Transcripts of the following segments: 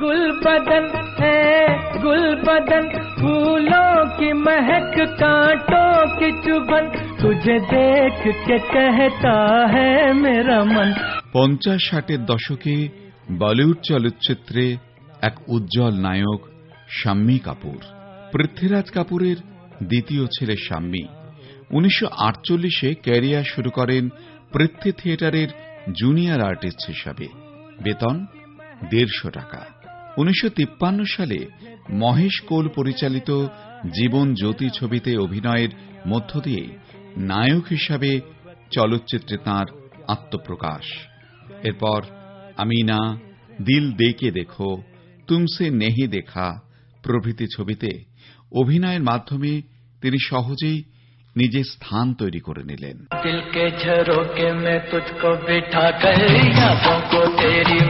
गुल बदन है गुल बदन फूलों की महक कांटों की चुभन तुझे देख के कहता है मेरा मन পঞ্চাশ ষাটের দশকে বলিউড চলচ্চিত্রে এক উজ্জ্বল নায়ক শাম্মী কাপুর পৃথ্বীরাজ কাপুরের দ্বিতীয় ছেলে শাম্মী উনিশশো আটচল্লিশে ক্যারিয়ার শুরু করেন পৃথ্বী থিয়েটারের জুনিয়র আর্টিস্ট হিসাবে বেতন দেড়শো টাকা উনিশশো তিপ্পান্ন সালে মহেশ কোল পরিচালিত জীবন জ্যোতি ছবিতে অভিনয়ের মধ্য দিয়ে নায়ক হিসাবে চলচ্চিত্রে তার আত্মপ্রকাশ। এরপর আমিনা, দিল দেকে দেখো, তুমসে নেহি দেখা প্রভৃতি ছবিতে অভিনয়ের মাধ্যমে তিনি সহজেই নিজের স্থান তৈরি করে নিলেন। দিলকে ঝরোকে মে তুঝকো বিঠা কর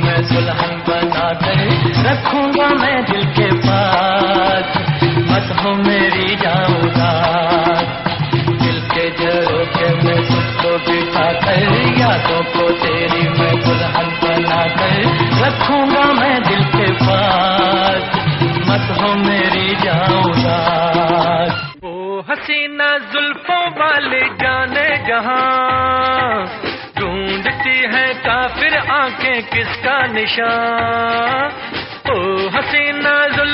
رکھوں گا میں دل کے پاس۔ مت ہو میری جاؤں دل کے جرو کے میں خود کو بٹھا کر، یادوں کو تیری میں دلہن بنا کر رکھوں گا میں دل کے پاس۔ مت ہو میری جاؤں وہ حسینہ زلفوں والے جانے جہاں۔ ڈھونڈتی ہے کافر آنکھیں کس کا نشان۔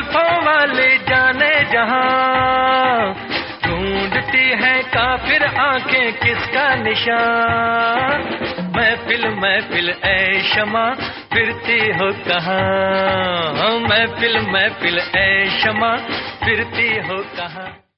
जुल्फों वाले जाने जहाँ। ढूंढती है काफिर आँखें किसका निशान? महफिल महफिल, ऐ शमा, फिरती हो कहाँ? महफिल महफिल, ऐ शमा, फिरती हो कहाँ?